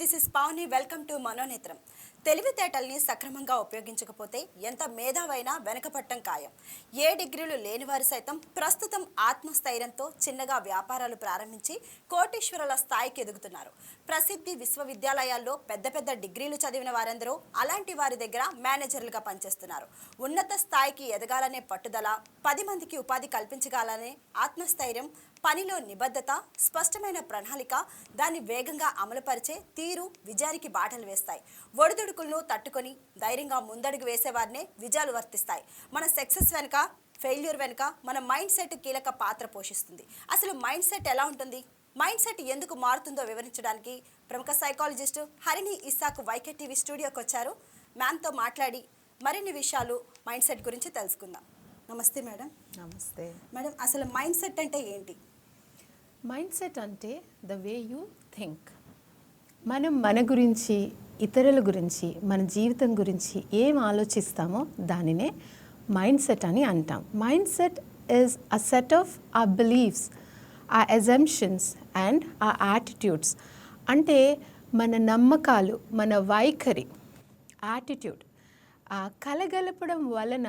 This is Pavani welcome to Manonetram. తెలివితేటల్ని సక్రమంగా ఉపయోగించకపోతే ఎంత మేధావైనా వెనకపట్టం ఖాయం. ఏ డిగ్రీలు లేనివారు సైతం ప్రస్తుతం ఆత్మస్థైర్యంతో చిన్నగా వ్యాపారాలు ప్రారంభించి కోటీశ్వరుల స్థాయికి ఎదుగుతున్నారు. ప్రసిద్ధి విశ్వవిద్యాలయాల్లో పెద్ద పెద్ద డిగ్రీలు చదివిన వారందరూ అలాంటి వారి దగ్గర మేనేజర్లుగా పనిచేస్తున్నారు. ఉన్నత స్థాయికి ఎదగాలనే పట్టుదల పది మందికి ఉపాధి కల్పించగలనే ఆత్మస్థైర్యం పనిలో నిబద్ధత స్పష్టమైన ప్రణాళిక దాన్ని వేగంగా అమలుపరిచే తీరు విజయానికి బాటలు వేస్తాయి. ఒడిదుడుకులను తట్టుకొని ధైర్యంగా ముందడుగు వేసేవారినే విజయాలు వర్తిస్తాయి. మన సక్సెస్ వెనుక ఫెయిల్యూర్ వెనుక మన మైండ్ సెట్ కీలక పాత్ర పోషిస్తుంది. అసలు మైండ్ సెట్ ఎలా ఉంటుంది? మైండ్ సెట్ ఎందుకు మారుతుందో వివరించడానికి ప్రముఖ psychologist Harini Isaac YK TV స్టూడియోకి వచ్చారు. మ్యామ్తో మాట్లాడి మరిన్ని విషయాలు మైండ్ సెట్ గురించి తెలుసుకుందాం. నమస్తే మేడం. నమస్తే. మేడం అసలు మైండ్ సెట్ అంటే ఏంటి? మైండ్ సెట్ అంటే ద వే యూ థింక్ మనం మన గురించి ఇతరుల గురించి మన జీవితం గురించి ఏం ఆలోచిస్తామో దానినే మైండ్ సెట్ అని అంటాం. Mind set is a set of uh beliefs uh assumptions and uh attitudes అంటే మన నమ్మకాలు మన వైఖరి యాటిట్యూడ్ ఆ కలగలపడం వలన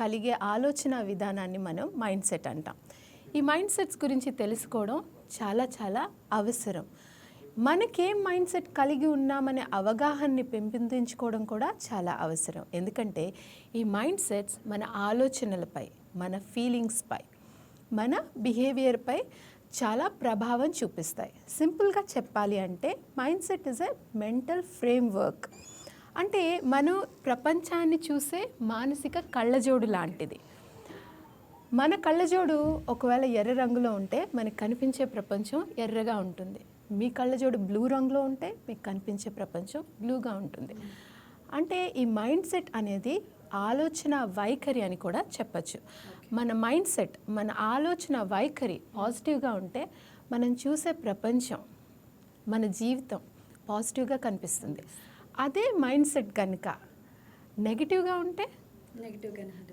కలిగే ఆలోచన విధానాన్ని మనం మైండ్ సెట్ అంటాం. ఈ మైండ్ సెట్స్ గురించి తెలుసుకోవడం చాలా చాలా అవసరం. మనకేం మైండ్ సెట్ కలిగి ఉన్నామనే అవగాహనని పెంపొందించుకోవడం కూడా చాలా అవసరం. ఎందుకంటే ఈ మైండ్ సెట్స్ మన ఆలోచనలపై మన ఫీలింగ్స్పై మన బిహేవియర్పై చాలా ప్రభావం చూపిస్తాయి. సింపుల్గా చెప్పాలి అంటే mindset is a mental framework అంటే మనం ప్రపంచాన్ని చూసే మానసిక కళ్ళజోడు లాంటిది. మన కళ్ళజోడు ఒకవేళ ఎర్ర రంగులో ఉంటే మనకు కనిపించే ప్రపంచం ఎర్రగా ఉంటుంది. మీ కళ్ళజోడు బ్లూ రంగులో ఉంటే మీకు కనిపించే ప్రపంచం బ్లూగా ఉంటుంది. అంటే ఈ మైండ్ సెట్ అనేది ఆలోచన వైఖరి అని కూడా చెప్పచ్చు. మన మైండ్ సెట్ మన ఆలోచన వైఖరి పాజిటివ్గా ఉంటే మనం చూసే ప్రపంచం మన జీవితం పాజిటివ్గా కనిపిస్తుంది. అదే మైండ్ సెట్ కనుక నెగిటివ్గా ఉంటే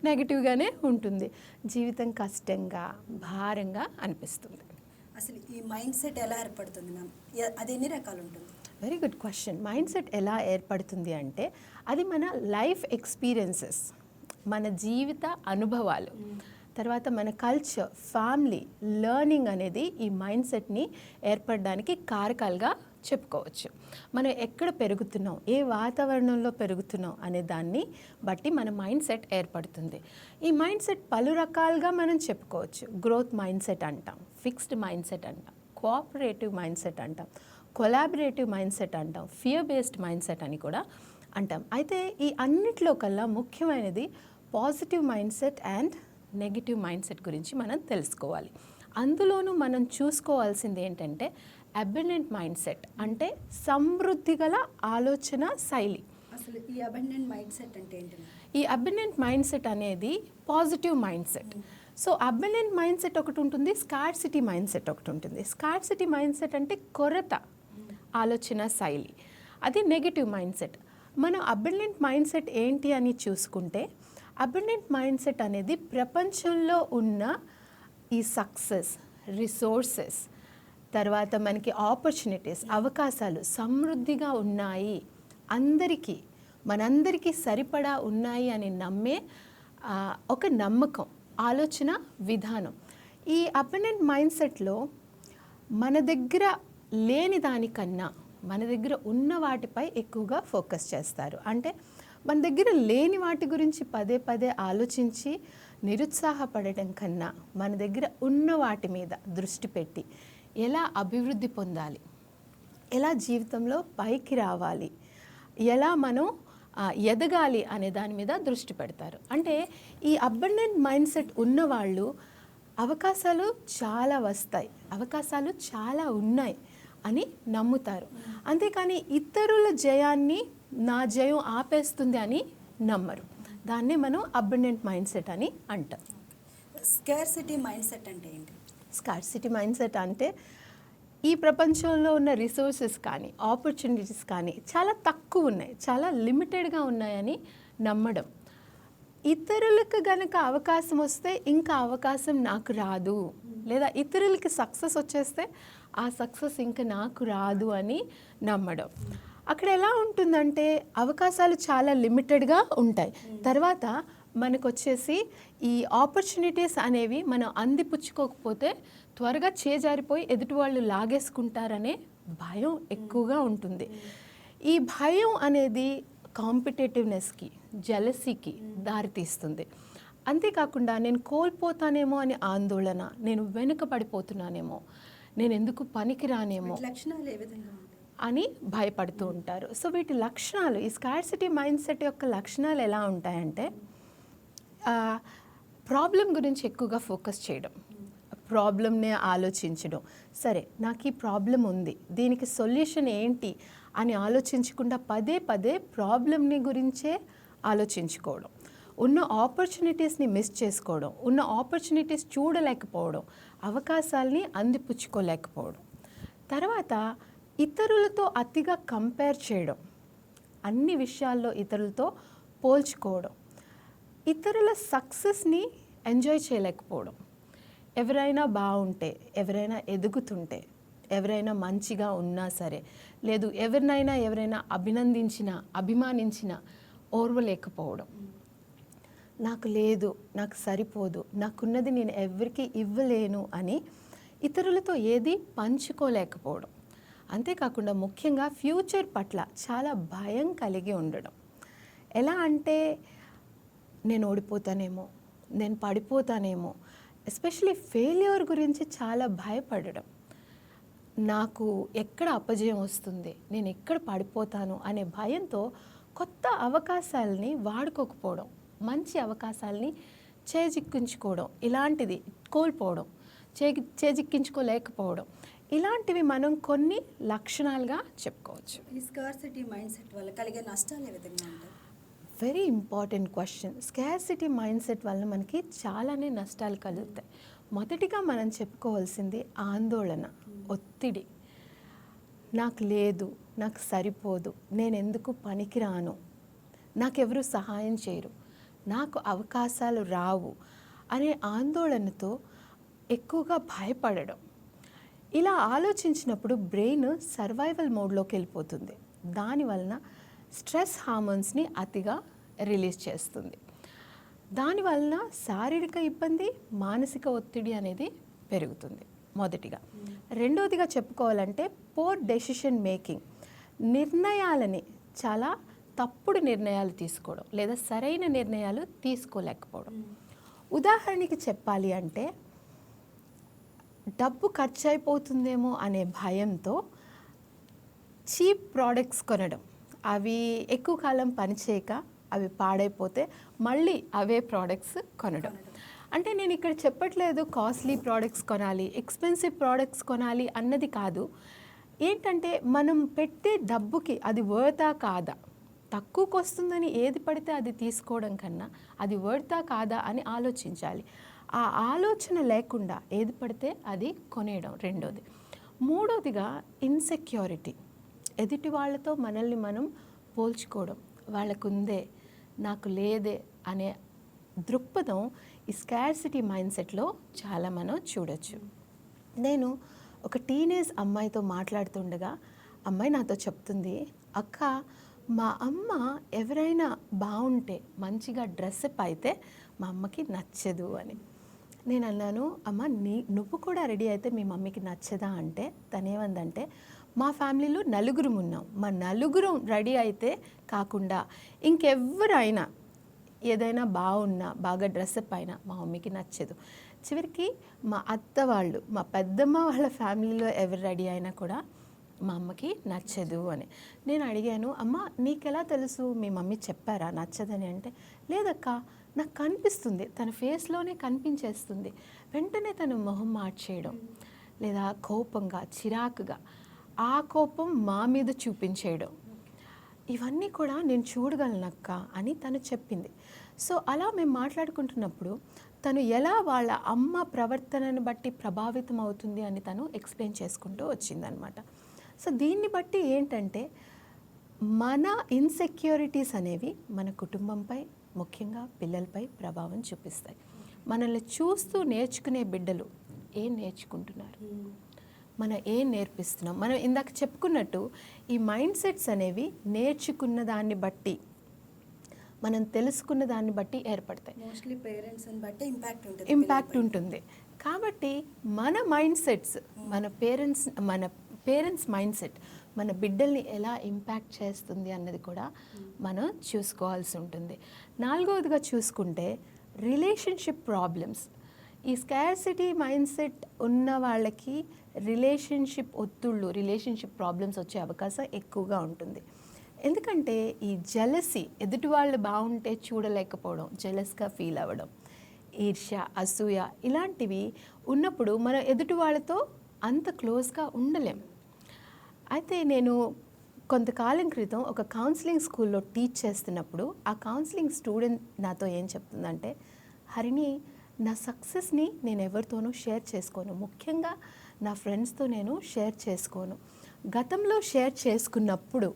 నెగిటివ్గానే ఉంటుంది. జీవితం కష్టంగా భారంగా అనిపిస్తుంది. అసలు ఈ మైండ్ సెట్ ఎలా ఏర్పడుతుంది మ్యామ్? అది ఎన్ని రకాలు ఉంటుంది very good question mind set ఎలా ఏర్పడుతుంది అంటే అది మన లైఫ్ ఎక్స్పీరియన్సెస్ మన జీవిత అనుభవాలు తర్వాత మన కల్చర్ ఫ్యామిలీ లెర్నింగ్ అనేది ఈ మైండ్ సెట్ని ఏర్పడడానికి కారకాలుగా చెప్పుకోవచ్చు. మనం ఎక్కడ పెరుగుతున్నాం? ఏ వాతావరణంలో పెరుగుతున్నాం? అనే దాన్ని బట్టి మన మైండ్ సెట్ ఏర్పడుతుంది. ఈ మైండ్ సెట్ పలు రకాలుగా మనం చెప్పుకోవచ్చు. గ్రోత్ మైండ్ సెట్ అంటాం ఫిక్స్డ్ మైండ్ సెట్ అంటాం కోఆపరేటివ్ మైండ్ సెట్ అంటాం కొలాబరేటివ్ మైండ్ సెట్ అంటాం ఫియర్ బేస్డ్ మైండ్ సెట్ అని కూడా అంటాం. అయితే ఈ అన్నిట్లో కల్లా ముఖ్యమైనది positive mindset and negative mindset గురించి మనం తెలుసుకోవాలి. అందులోనూ మనం చూసుకోవాల్సింది ఏంటంటే అబెండెంట్ మైండ్ సెట్ అంటే సమృద్ధి గల ఆలోచన శైలి. అసలు ఈ అబండెంట్ మైండ్ సెట్ అంటే ఏంటి? ఈ అబెండెంట్ మైండ్ సెట్ అనేది positive mindset so abundant mindset ఒకటి ఉంటుంది స్కార్సిటీ మైండ్ సెట్ ఒకటి ఉంటుంది. స్కార్సిటీ మైండ్ సెట్ అంటే కొరత ఆలోచన శైలి. అది నెగిటివ్ మైండ్ సెట్ మనం అబెండెంట్ మైండ్ సెట్ ఏంటి అని చూసుకుంటే అబెండెంట్ మైండ్ సెట్ అనేది ప్రపంచంలో ఉన్న ఈ సక్సెస్ రిసోర్సెస్ తర్వాత మనకి ఆపర్చునిటీస్ అవకాశాలు సమృద్ధిగా ఉన్నాయి. అందరికీ మనందరికీ సరిపడా ఉన్నాయి అని నమ్మే ఒక నమ్మకం ఆలోచన విధానం. ఈ అపెండెంట్ మైండ్ సెట్లో మన దగ్గర లేని దానికన్నా మన దగ్గర ఉన్న వాటిపై ఎక్కువగా ఫోకస్ చేస్తారు. అంటే మన దగ్గర లేని వాటి గురించి పదే పదే ఆలోచించి నిరుత్సాహపడటం కన్నా మన దగ్గర ఉన్న వాటి మీద దృష్టి పెట్టి ఎలా అభివృద్ధి పొందాలి? ఎలా జీవితంలో పైకి రావాలి? ఎలా మనం ఎదగాలి అనే దాని మీద దృష్టి పెడతారు. అంటే ఈ అబండెంట్ మైండ్ సెట్ ఉన్నవాళ్ళు అవకాశాలు చాలా వస్తాయి. అవకాశాలు చాలా ఉన్నాయి అని నమ్ముతారు. అంతేకాని ఇతరుల జయాన్ని నా జయం ఆపేస్తుంది అని నమ్మరు. దాన్నే మనం అబండెంట్ మైండ్ సెట్ అని అంటాం స్కేర్సిటీ మైండ్ సెట్ అంటే ఏంటి? స్కార్సిటీ మైండ్ సెట్ అంటే ఈ ప్రపంచంలో ఉన్న రిసోర్సెస్ కానీ ఆపర్చునిటీస్ కానీ చాలా తక్కువ ఉన్నాయి చాలా లిమిటెడ్గా ఉన్నాయని నమ్మడం. ఇతరులకు గనక అవకాశం వస్తే ఇంకా అవకాశం నాకు రాదు. లేదా ఇతరులకి సక్సెస్ వచ్చేస్తే ఆ సక్సెస్ ఇంకా నాకు రాదు అని నమ్మడం. అక్కడ ఎలా ఉంటుందంటే అవకాశాలు చాలా లిమిటెడ్గా ఉంటాయి. తర్వాత మనకు వచ్చేసి ఈ ఆపర్చునిటీస్ అనేవి మనం అందిపుచ్చుకోకపోతే త్వరగా చేజారిపోయి ఎదుటి వాళ్ళు లాగేసుకుంటారనే భయం ఎక్కువగా ఉంటుంది. ఈ భయం అనేది కాంపిటేటివ్నెస్కి జలసీకి దారితీస్తుంది. అంతేకాకుండా నేను కోల్పోతానేమో అని ఆందోళన నేను వెనుకబడిపోతున్నానేమో నేను ఎందుకు పనికిరానేమో లక్షణాలు ఏ విధంగా ఉంటాయి? అని భయపడుతూ ఉంటారు. సో వీటి లక్షణాలు ఈ స్కార్సిటీ మైండ్ సెట్ యొక్క లక్షణాలు ఎలా ఉంటాయంటే ప్రాబ్లం గురించి ఎక్కువగా ఫోకస్ చేయడం ప్రాబ్లమ్నే ఆలోచించడం. సరే నాకు ఈ ప్రాబ్లం ఉంది. దీనికి సొల్యూషన్ ఏంటి అని ఆలోచించకుండా పదే పదే ప్రాబ్లమ్ని గురించే ఆలోచించుకోవడం. ఉన్న ఆపర్చునిటీస్ని మిస్ చేసుకోవడం ఉన్న ఆపర్చునిటీస్ చూడలేకపోవడం అవకాశాలని అందిపుచ్చుకోలేకపోవడం. తర్వాత ఇతరులతో అతిగా కంపేర్ చేయడం. అన్ని విషయాల్లో ఇతరులతో పోల్చుకోవడం. ఇతరుల సక్సెస్ని ఎంజాయ్ చేయలేకపోవడం. ఎవరైనా బాగుంటే ఎవరైనా ఎదుగుతుంటే ఎవరైనా మంచిగా ఉన్నా సరే లేదు ఎవరినైనా ఎవరైనా అభినందించినా అభిమానించినా ఓర్వలేకపోవడం. నాకు లేదు నాకు సరిపోదు నాకున్నది నేను ఎవరికి ఇవ్వలేను అని ఇతరులతో ఏది పంచుకోలేకపోవడం. అంతేకాకుండా ముఖ్యంగా ఫ్యూచర్ పట్ల చాలా భయం కలిగి ఉండడం. ఎలా అంటే నేను ఓడిపోతానేమో నేను పడిపోతానేమో ఎస్పెషలీ ఫెయిల్యూర్ గురించి చాలా భయపడడం. నాకు ఎక్కడ అపజయం వస్తుంది నేను ఎక్కడ పడిపోతాను అనే భయంతో కొత్త అవకాశాలని వాడుకోకపోవడం మంచి అవకాశాలని చేజిక్కించుకోవడం ఇలాంటిది కోల్పోవడం చే చేజిక్కించుకోలేకపోవడం ఇలాంటివి మనం కొన్ని లక్షణాలుగా చెప్పుకోవచ్చు. ఈ స్కార్సిటీ మైండ్ సెట్ వల్ల కలిగే నష్టాలు ఏ విధంగా ఉంటాయి? Very important question scarcity mindset వల్ల మనకి చాలానే నష్టాలు కలుగుతాయి. మొదటిగా మనం చెప్పుకోవాల్సింది ఆందోళన ఒత్తిడి. నాకు లేదు నాకు సరిపోదు నేను ఎందుకు పనికిరాను? నాకెవరు సహాయం చేయరు? నాకు అవకాశాలు రావు అనే ఆందోళనతో ఎక్కువగా భయపడడం. ఇలా ఆలోచించినప్పుడు బ్రెయిన్ సర్వైవల్ మోడ్లోకి వెళ్ళిపోతుంది. దానివలన స్ట్రెస్ హార్మోన్స్ని అతిగా రిలీజ్ చేస్తుంది. దానివలన శారీరక ఇబ్బంది మానసిక ఒత్తిడి అనేది పెరుగుతుంది మొదటిగా. రెండవదిగా చెప్పుకోవాలంటే పోర్ డెసిషన్ మేకింగ్ నిర్ణయాలని చాలా తప్పుడు నిర్ణయాలు తీసుకోవడం లేదా సరైన నిర్ణయాలు తీసుకోలేకపోవడం. ఉదాహరణకి చెప్పాలి అంటే డబ్బు ఖర్చు అయిపోతుందేమో అనే భయంతో చీప్ ప్రోడక్ట్స్ కొనడం. అవి ఎక్కువ కాలం పనిచేయక అవి పాడైపోతే మళ్ళీ అవే ప్రోడక్ట్స్ కొనడం. అంటే నేను ఇక్కడ చెప్పట్లేదు కాస్ట్లీ ప్రోడక్ట్స్ కొనాలి ఎక్స్పెన్సివ్ ప్రోడక్ట్స్ కొనాలి అన్నది కాదు. ఏంటంటే మనం పెట్టే డబ్బుకి అది వర్తా కాదా? తక్కువకు వస్తుందని ఏది పడితే అది తీసుకోవడం కన్నా అది వర్తా కాదా అని ఆలోచించాలి. ఆ ఆలోచన లేకుండా ఏది పడితే అది కొనేయడం రెండోది. మూడోదిగా ఇన్సెక్యూరిటీ ఎదుటి వాళ్ళతో మనల్ని మనం పోల్చుకోవడం వాళ్ళకుందే నాకు లేదే అనే దృక్పథం ఈ స్కార్సిటీ మైండ్ సెట్లో చాలా మనం చూడొచ్చు. నేను ఒక టీనేజ్ అమ్మాయితో మాట్లాడుతుండగా అమ్మాయి నాతో చెప్తుంది అక్క మా అమ్మ ఎవరైనా బాగుంటే మంచిగా డ్రెస్అప్ అయితే మా అమ్మకి నచ్చదు అని. నేను అన్నాను అమ్మ నీ నువ్వు కూడా రెడీ అయితే మీ మమ్మీకి నచ్చదా? అంటే తనేమందంటే మా ఫ్యామిలీలో నలుగురు ఉన్నాం. మా నలుగురు రెడీ అయితే కాకుండా ఇంకెవరైనా ఏదైనా బాగున్నా బాగా డ్రెస్అప్ అయినా మా మమ్మీకి నచ్చదు. చివరికి మా అత్త వాళ్ళు మా పెద్దమ్మ వాళ్ళ ఫ్యామిలీలో ఎవరు రెడీ అయినా కూడా మా అమ్మకి నచ్చదు అని. నేను అడిగాను అమ్మ నీకెలా తెలుసు? మీ మమ్మీ చెప్పారా? నచ్చదని? అంటే లేదక్క నాకు కనిపిస్తుంది. తన ఫేస్లోనే కనిపించేస్తుంది. వెంటనే తను మొహం మార్చేయడం లేదా కోపంగా చిరాకుగా ఆ కోపం మా మీద చూపించేయడం. ఇవన్నీ కూడా నేను చూడగలనక్క అని తను చెప్పింది. సో అలా మేము మాట్లాడుకుంటున్నప్పుడు తను ఎలా వాళ్ళ అమ్మ ప్రవర్తనను బట్టి ప్రభావితం అవుతుంది అని తను ఎక్స్ప్లెయిన్ చేసుకుంటూ వచ్చిందనమాట. సో దీన్ని బట్టి ఏంటంటే మన ఇన్సెక్యూరిటీస్ అనేవి మన కుటుంబంపై ముఖ్యంగా పిల్లలపై ప్రభావం చూపిస్తాయి. మనల్ని చూస్తూ నేర్చుకునే బిడ్డలు ఏం నేర్చుకుంటున్నారు? మనం ఏం నేర్పిస్తున్నాం? మనం ఇందాక చెప్పుకున్నట్టు ఈ మైండ్ సెట్స్ అనేవి నేర్చుకున్న దాన్ని బట్టి మనం తెలుసుకున్న దాన్ని బట్టి ఏర్పడతాయి. మోస్ట్లీ పేరెంట్స్ బట్టి ఇంపాక్ట్ ఉంటుంది ఇంపాక్ట్ ఉంటుంది. కాబట్టి మన మైండ్ సెట్స్ మన పేరెంట్స్ మన పేరెంట్స్ మైండ్ సెట్ మన బిడ్డల్ని ఎలా ఇంపాక్ట్ చేస్తుంది అన్నది కూడా మనం చూసుకోవాల్సి ఉంటుంది. నాలుగవదిగా చూసుకుంటే రిలేషన్షిప్ ప్రాబ్లమ్స్ ఈ స్కార్సిటీ మైండ్ సెట్ ఉన్న వాళ్ళకి రిలేషన్షిప్ ఒత్తుళ్ళు రిలేషన్షిప్ ప్రాబ్లమ్స్ వచ్చే అవకాశం ఎక్కువగా ఉంటుంది. ఎందుకంటే ఈ జలసి ఎదుటి వాళ్ళు బాగుంటే చూడలేకపోవడం జలస్గా ఫీల్ అవ్వడం ఈర్ష్య అసూయ ఇలాంటివి ఉన్నప్పుడు మనం ఎదుటి వాళ్ళతో అంత క్లోజ్గా ఉండలేం. అయితే నేను కొంతకాలం క్రితం ఒక కౌన్సిలింగ్ స్కూల్లో టీచ్ చేస్తున్నప్పుడు ఆ కౌన్సిలింగ్ స్టూడెంట్ నాతో ఏం చెప్తుందంటే హరిణి నా సక్సెస్ని నేను ఎవరితోనూ షేర్ చేసుకోను. ముఖ్యంగా నా ఫ్రెండ్స్తో నేను షేర్ చేసుకోను. గతంలో షేర్ చేసుకున్నప్పుడు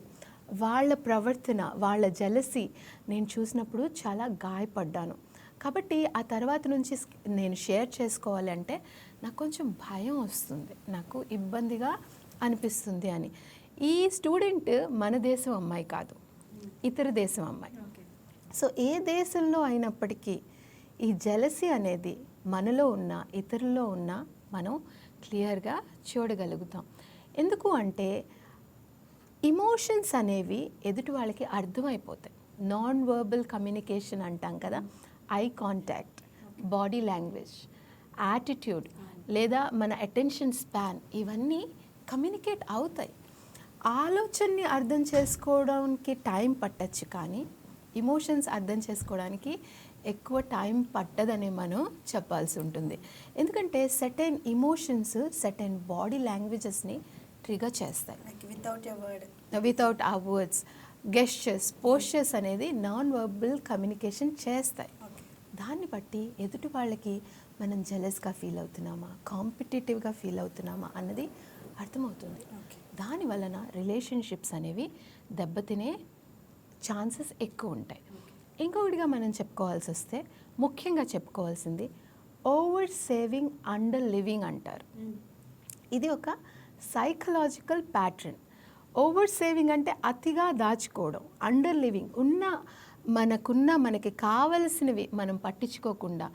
వాళ్ళ ప్రవర్తన వాళ్ళ జలసి నేను చూసినప్పుడు చాలా గాయపడ్డాను. కాబట్టి ఆ తర్వాత నుంచి నేను షేర్ చేసుకోవాలి అంటే నాకు కొంచెం భయం వస్తుంది. నాకు ఇబ్బందిగా అనిపిస్తుంది అని. ఈ స్టూడెంట్ మన దేశం అమ్మాయి కాదు. ఇతర దేశం అమ్మాయి. సో ఏ దేశంలో అయినప్పటికీ ఈ జలసి అనేది మనలో ఉన్న ఇతరుల్లో ఉన్న మనం క్లియర్గా చూడగలుగుతాం. ఎందుకు అంటే ఇమోషన్స్ అనేవి ఎదుటి వాళ్ళకి అర్థమైపోతాయి. నాన్ వర్బల్ కమ్యూనికేషన్ అంటాం కదా eye contact body language attitude లేదా మన అటెన్షన్ స్పాన్ ఇవన్నీ కమ్యూనికేట్ అవుతాయి. ఆలోచనని అర్థం చేసుకోవడానికి టైం పట్టచ్చు కానీ ఇమోషన్స్ అర్థం చేసుకోవడానికి ఎక్కువ టైం పట్టదని మనం చెప్పాల్సి ఉంటుంది. ఎందుకంటే సెటైన్ ఇమోషన్స్ సెటైన్ బాడీ లాంగ్వేజెస్ని ట్రిగర్ చేస్తాయి. Without word without uh words gestures postures అనేది నాన్ వర్బల్ కమ్యూనికేషన్ చేస్తాయి దాన్ని బట్టి ఎదుటి వాళ్ళకి మనం జెలస్గా ఫీల్ అవుతున్నామా? కాంపిటేటివ్గా ఫీల్ అవుతున్నామా? అన్నది అర్థమవుతుంది. దాని వలన రిలేషన్షిప్స్ అనేవి దెబ్బతినే ఛాన్సెస్ ఎక్కువ ఉంటాయి. ఇంకొకటిగా మనం చెప్పుకోవాల్సి వస్తే ముఖ్యంగా చెప్పుకోవాల్సింది ఓవర్ సేవింగ్ అండర్ లివింగ్ అంటారు. ఇది ఒక సైకలాజికల్ ప్యాటర్న్. ఓవర్ సేవింగ్ అంటే అతిగా దాచుకోవడం అండర్ లివింగ్ ఉన్న మనకున్న మనకి కావలసినవి మనం పట్టించుకోకుండా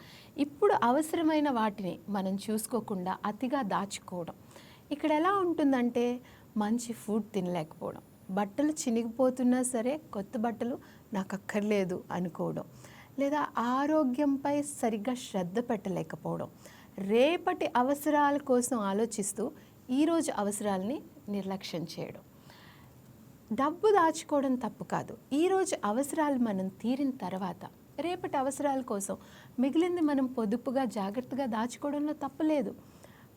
ఇప్పుడు అవసరమైన వాటిని మనం చూసుకోకుండా అతిగా దాచుకోవడం. ఇక్కడ ఎలా ఉంటుందంటే మంచి ఫుడ్ తినలేకపోవడం. బట్టలు చినిగిపోతున్నా సరే కొత్త బట్టలు నాకు అక్కర్లేదు అనుకోవడం. లేదా ఆరోగ్యంపై సరిగ్గా శ్రద్ధ పెట్టలేకపోవడం. రేపటి అవసరాల కోసం ఆలోచిస్తూ ఈరోజు అవసరాలని నిర్లక్ష్యం చేయడం. డబ్బు దాచుకోవడం తప్పు కాదు. ఈరోజు అవసరాలు మనం తీరిన తర్వాత రేపటి అవసరాల కోసం మిగిలింది మనం పొదుపుగా జాగ్రత్తగా దాచుకోవడంలో తప్పులేదు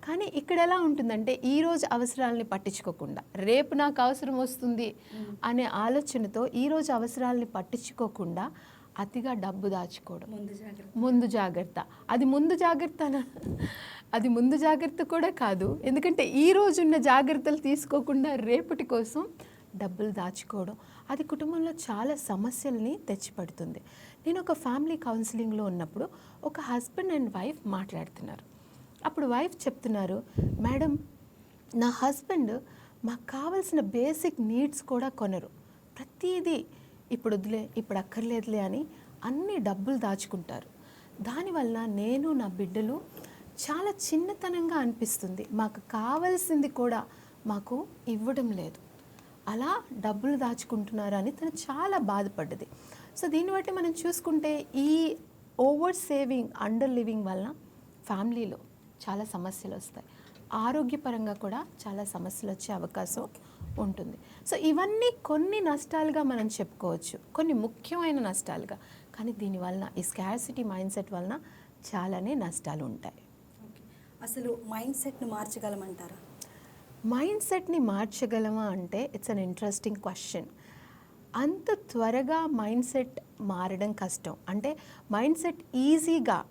కానీ ఇక్కడ ఎలా ఉంటుందంటే ఈరోజు అవసరాలని పట్టించుకోకుండా రేపు నాకు అవసరం వస్తుంది అనే ఆలోచనతో ఈరోజు అవసరాలని పట్టించుకోకుండా అతిగా డబ్బు దాచుకోవడం. ముందు జాగ్రత్త. అది ముందు జాగ్రత్త అది ముందు జాగ్రత్త కూడా కాదు. ఎందుకంటే ఈ రోజున్న జాగ్రత్తలు తీసుకోకుండా రేపటి కోసం డబ్బులు దాచుకోవడం అది కుటుంబంలో చాలా సమస్యల్ని తెచ్చిపెడుతుంది. నేను ఒక ఫ్యామిలీ కౌన్సిలింగ్లో ఉన్నప్పుడు ఒక హస్బెండ్ అండ్ వైఫ్ మాట్లాడుతున్నారు. అప్పుడు వైఫ్ చెప్తున్నారు మేడం నా హస్బెండ్ మాకు కావాల్సిన బేసిక్ నీడ్స్ కూడా కొనరు. ప్రతిదీ ఇప్పుడు వదిలే ఇప్పుడు అక్కర్లేదులే అని అన్ని డబ్బులు దాచుకుంటారు. దానివల్ల నేను నా బిడ్డలు చాలా చిన్నతనంగా అనిపిస్తుంది. మాకు కావలసింది కూడా మాకు ఇవ్వడం లేదు. అలా డబ్బులు దాచుకుంటున్నారు అని తను చాలా బాధపడ్డది. సో దీన్ని బట్టి మనం చూసుకుంటే ఈ ఓవర్ సేవింగ్ అండర్ లివింగ్ వల్ల ఫ్యామిలీలో చాలా సమస్యలు వస్తాయి. ఆరోగ్యపరంగా కూడా చాలా సమస్యలు వచ్చే అవకాశం ఉంటుంది. సో ఇవన్నీ కొన్ని నష్టాలుగా మనం చెప్పుకోవచ్చు. కొన్ని ముఖ్యమైన నష్టాలుగా. కానీ దీనివలన ఈ స్కార్సిటీ మైండ్ సెట్ వలన చాలానే నష్టాలు ఉంటాయి. అసలు మైండ్ సెట్ను మార్చగలమంటారా? మైండ్ సెట్ని మార్చగలమా అంటే ఇట్స్ అన్ ఇంట్రెస్టింగ్ క్వశ్చన్ అంత త్వరగా మైండ్ సెట్ మారడం కష్టం. అంటే మైండ్ సెట్ ఈజీగా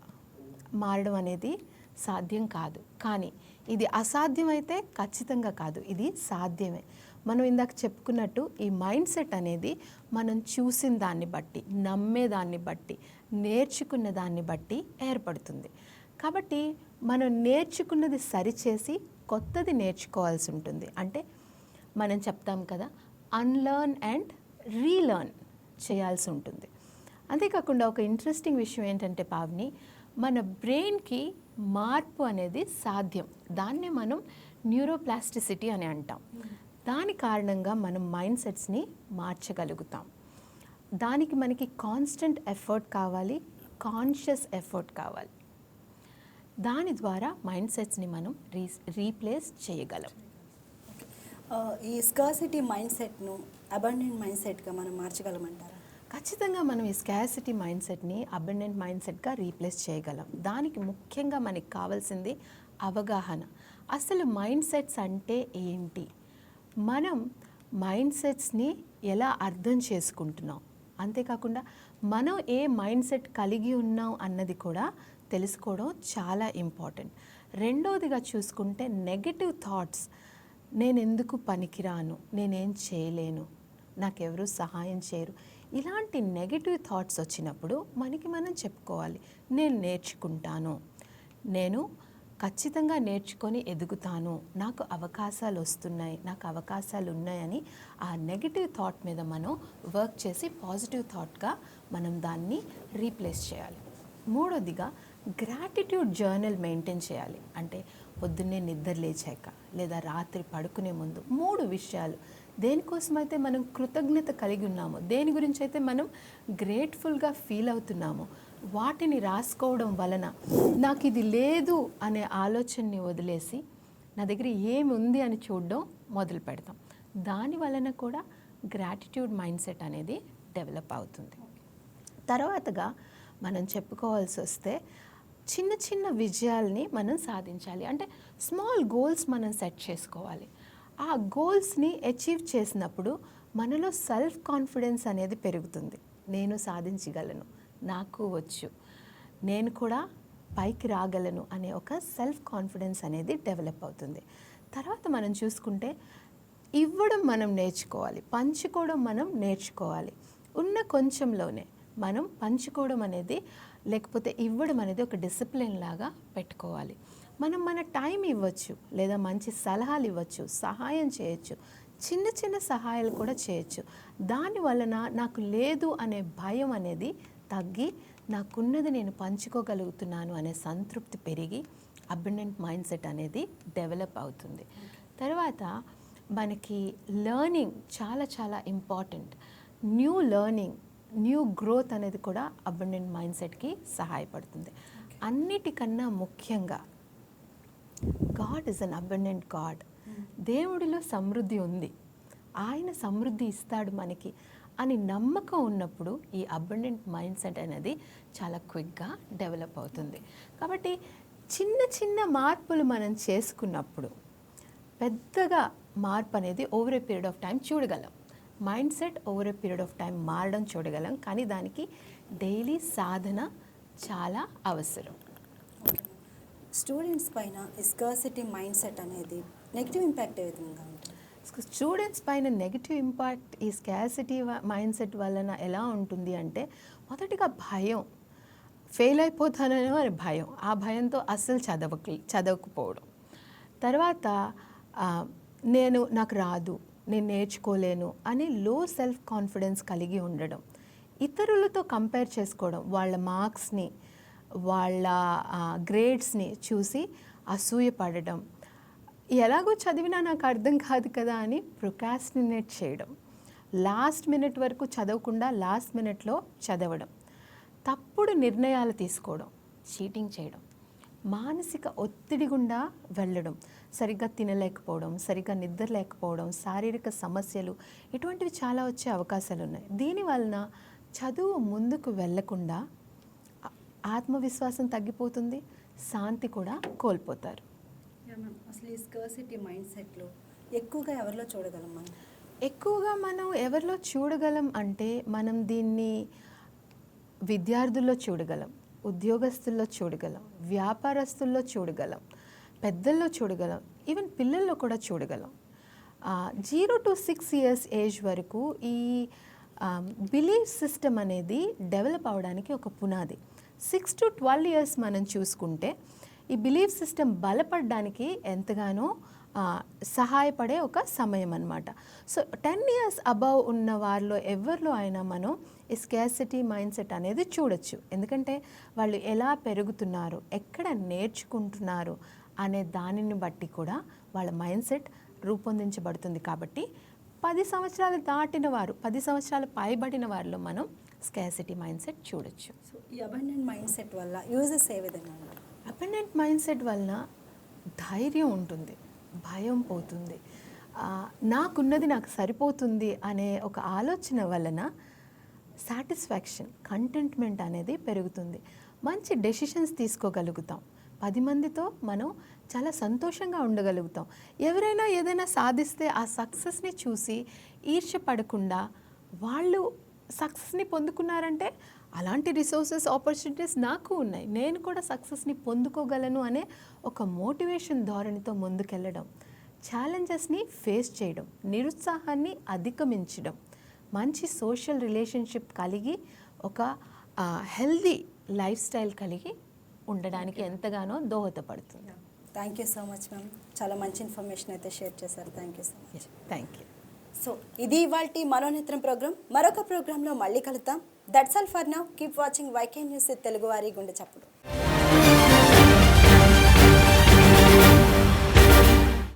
మారడం అనేది సాధ్యం కాదు. కానీ ఇది అసాధ్యమైతే ఖచ్చితంగా కాదు. ఇది సాధ్యమే. మనం ఇందాక చెప్పుకున్నట్టు ఈ మైండ్ సెట్ అనేది మనం చూసిన దాన్ని బట్టి నమ్మే దాన్ని బట్టి నేర్చుకున్న దాన్ని బట్టి ఏర్పడుతుంది. కాబట్టి మనం నేర్చుకున్నది సరిచేసి కొత్తది నేర్చుకోవాల్సి ఉంటుంది. అంటే మనం చెప్తాం కదా అన్లర్న్ అండ్ రీలర్న్ చేయాల్సి ఉంటుంది. అంతేకాకుండా ఒక ఇంట్రెస్టింగ్ విషయం ఏంటంటే పావని మన బ్రెయిన్కి మార్పు అనేది సాధ్యం. దాన్నే మనం న్యూరోప్లాస్టిసిటీ అని అంటాం. దాని కారణంగా మనం మైండ్ సెట్స్ని మార్చగలుగుతాం. దానికి మనకి కాన్స్టెంట్ ఎఫర్ట్ కావాలి కాన్షియస్ ఎఫర్ట్ కావాలి. దాని ద్వారా మైండ్ సెట్స్ని మనం రీ రీప్లేస్ చేయగలం. ఈ స్కాసిటీ మైండ్ సెట్ను అబండెంట్ మైండ్ సెట్గా మనం మార్చగలమంటారు? ఖచ్చితంగా మనం ఈ స్కాసిటీ మైండ్ సెట్ని అబెండెంట్ మైండ్ సెట్గా రీప్లేస్ చేయగలం. దానికి ముఖ్యంగా మనకి కావాల్సింది అవగాహన. అసలు మైండ్ సెట్స్ అంటే ఏంటి? మనం మైండ్ సెట్స్ని ఎలా అర్థం చేసుకుంటున్నాం? అంతేకాకుండా మనం ఏ మైండ్ సెట్ కలిగి ఉన్నాం అన్నది కూడా తెలుసుకోవడం చాలా ఇంపార్టెంట్ రెండవదిగా చూసుకుంటే నెగటివ్ థాట్స్ నేను ఎందుకు పనికిరాను? నేనేం చేయలేను? నాకెవరు సహాయం చేయరు. ఇలాంటి నెగటివ్ థాట్స్ వచ్చినప్పుడు మనకి మనం చెప్పుకోవాలి నేను నేర్చుకుంటాను. నేను ఖచ్చితంగా నేర్చుకొని ఎదుగుతాను. నాకు అవకాశాలు వస్తున్నాయి నాకు అవకాశాలు ఉన్నాయని ఆ నెగిటివ్ థాట్ మీద మనం వర్క్ చేసి పాజిటివ్ థాట్గా మనం దాన్ని రీప్లేస్ చేయాలి. మూడోదిగా గ్రాటిట్యూడ్ జర్నల్ మెయింటైన్ చేయాలి. అంటే పొద్దున్నే నిద్ర లేచాక లేదా రాత్రి పడుకునే ముందు మూడు విషయాలు దేనికోసమైతే మనం కృతజ్ఞత కలిగి ఉన్నామో దేని గురించి అయితే మనం గ్రేట్ఫుల్గా ఫీల్ అవుతున్నామో వాటిని రాసుకోవడం వలన నాకు ఇది లేదు అనే ఆలోచనని వదిలేసి నా దగ్గర ఏమి ఉంది అని చూడడం మొదలు పెడతాం. దాని వలన కూడా గ్రాటిట్యూడ్ మైండ్ సెట్ అనేది డెవలప్ అవుతుంది. తర్వాతగా మనం చెప్పుకోవాల్సి వస్తే చిన్న చిన్న విజయాల్ని మనం సాధించాలి. అంటే స్మాల్ గోల్స్ మనం సెట్ చేసుకోవాలి. ఆ గోల్స్ని అచీవ్ చేసినప్పుడు మనలో సెల్ఫ్ కాన్ఫిడెన్స్ అనేది పెరుగుతుంది. నేను సాధించగలను నాకు వచ్చు. నేను కూడా పైకి రాగలను అనే ఒక సెల్ఫ్ కాన్ఫిడెన్స్ అనేది డెవలప్ అవుతుంది. తర్వాత మనం చూసుకుంటే ఇవ్వడం మనం నేర్చుకోవాలి పంచుకోవడం మనం నేర్చుకోవాలి. ఉన్న కొంచెంలోనే మనం పంచుకోవడం అనేది లేకపోతే ఇవ్వడం అనేది ఒక డిసిప్లిన్ లాగా పెట్టుకోవాలి. మనం మన టైం ఇవ్వచ్చు లేదా మంచి సలహాలు ఇవ్వచ్చు సహాయం చేయొచ్చు చిన్న చిన్న సహాయాలు కూడా చేయొచ్చు. దాని వలన నాకు లేదు అనే భయం అనేది తగ్గి నాకున్నది నేను పంచుకోగలుగుతున్నాను అనే సంతృప్తి పెరిగి అబండెంట్ మైండ్ సెట్ అనేది డెవలప్ అవుతుంది. తర్వాత మనకి లర్నింగ్ చాలా చాలా important. New learning new growth అనేది కూడా అబండెంట్ మైండ్ సెట్కి సహాయపడుతుంది. అన్నిటికన్నా ముఖ్యంగా God is an abundant God దేవుడిలో సమృద్ధి ఉంది. ఆయన సమృద్ధి ఇస్తాడు మనకి అని నమ్మకం ఉన్నప్పుడు ఈ అబండెంట్ మైండ్ సెట్ అనేది చాలా క్విక్గా డెవలప్ అవుతుంది. కాబట్టి చిన్న చిన్న మార్పులు మనం చేసుకున్నప్పుడు పెద్దగా మార్పు అనేది over a period of time చూడగలం. Mindset over a period of time మారడం చూడగలం. కానీ దానికి డైలీ సాధన చాలా అవసరం. స్టూడెంట్స్ పైన ఈ మైండ్ సెట్ అనేది నెగిటివ్ ఇంపాక్ట్ ఏ విధంగా ఉంటుంది? స్టూడెంట్స్ పైన నెగిటివ్ ఇంపాక్ట్ ఈ స్కాసిటీ మైండ్ సెట్ వలన ఎలా ఉంటుంది అంటే మొదటిగా భయం. ఫెయిల్ అయిపోతానో అని భయం. ఆ భయంతో అస్సలు చదవక చదవకపోవడం. తర్వాత నేను నాకు రాదు నేను నేర్చుకోలేను అని లో సెల్ఫ్ కాన్ఫిడెన్స్ కలిగి ఉండడం. ఇతరులతో కంపేర్ చేసుకోవడం వాళ్ళ మార్క్స్ని వాళ్ళ గ్రేడ్స్ని చూసి అసూయపడడం. ఎలాగో చదివినా నాకు అర్థం కాదు కదా అని ప్రొకాస్టినేట్ చేయడం. లాస్ట్ మినిట్ వరకు చదవకుండా లాస్ట్ మినిట్లో చదవడం. తప్పుడు నిర్ణయాలు తీసుకోవడం. చీటింగ్ చేయడం. మానసిక ఒత్తిడి గుండా వెళ్ళడం. సరిగ్గా తినలేకపోవడం సరిగ్గా నిద్ర లేకపోవడం శారీరక సమస్యలు ఇటువంటివి చాలా వచ్చే అవకాశాలు ఉన్నాయి. దీని వలన చదువు ముందుకు వెళ్ళకుండా ఆత్మవిశ్వాసం తగ్గిపోతుంది శాంతి కూడా కోల్పోతారు. అసలు ఈ స్కాసిటీ మైండ్ సెట్లో ఎక్కువగా ఎవరిలో చూడగలం మనం? ఎక్కువగా మనం ఎవరిలో చూడగలం అంటే మనం దీన్ని విద్యార్థుల్లో చూడగలం ఉద్యోగస్తుల్లో చూడగలం వ్యాపారస్తుల్లో చూడగలం పెద్దల్లో చూడగలం ఈవెన్ పిల్లల్లో కూడా చూడగలం. Zero to six years age వరకు ఈ బిలీఫ్ సిస్టమ్ అనేది డెవలప్ అవడానికి ఒక పునాది. సిక్స్ టు ట్వెల్వ్ ఇయర్స్ మనం చూసుకుంటే ఈ బిలీఫ్ సిస్టమ్ బలపడడానికి ఎంతగానో సహాయపడే ఒక సమయం అన్నమాట. సో టెన్ ఇయర్స్ అబవ్ ఉన్న వారిలో ఎవరిలో అయినా మనం ఈ స్కేసిటీ మైండ్ సెట్ అనేది చూడొచ్చు. ఎందుకంటే వాళ్ళు ఎలా పెరుగుతున్నారు ఎక్కడ నేర్చుకుంటున్నారు అనే దానిని బట్టి కూడా వాళ్ళ మైండ్ సెట్ రూపొందించబడుతుంది. కాబట్టి పది సంవత్సరాలు దాటిన వారు పది సంవత్సరాలు పైబడిన వారిలో మనం స్కాసిటీ మైండ్ సెట్ చూడొచ్చు. సో ఈ అబండెంట్ మైండ్ సెట్ వల్ల యూజెస్ ఏ విధంగా మైండ్ సెట్ ధైర్యం ఉంటుంది భయం పోతుంది. నాకున్నది నాకు సరిపోతుంది అనే ఒక ఆలోచన వలన సాటిస్ఫాక్షన్ కంటెంట్మెంట్ అనేది పెరుగుతుంది. మంచి డెసిషన్స్ తీసుకోగలుగుతాం. పది మందితో మనం చాలా సంతోషంగా ఉండగలుగుతాం. ఎవరైనా ఏదైనా సాధిస్తే ఆ సక్సెస్ని చూసి ఈర్ష్య పడకుండా వాళ్ళు సక్సెస్ని పొందుకున్నారంటే అలాంటి రిసోర్సెస్ ఆపర్చునిటీస్ నాకు ఉన్నాయి. నేను కూడా సక్సెస్ని పొందుకోగలను అనే ఒక మోటివేషన్ ధోరణితో ముందుకెళ్ళడం ఛాలెంజెస్ని ఫేస్ చేయడం నిరుత్సాహాన్ని అధిగమించడం మంచి సోషల్ రిలేషన్షిప్ కలిగి ఒక హెల్దీ లైఫ్ స్టైల్ కలిగి ఉండడానికి ఎంతగానో దోహదపడుతుంది. Thank you so much ma'am చాలా మంచి ఇన్ఫర్మేషన్ అయితే షేర్ చేశారు. Thank you so much thank you so ఇది ఇవాళ మనోనేత్రం ప్రోగ్రామ్ మరొక ప్రోగ్రాంలో మళ్ళీ కలుద్దాం. That's all for now keep watching YK news తెలుగువారి గుండె చప్పుడు.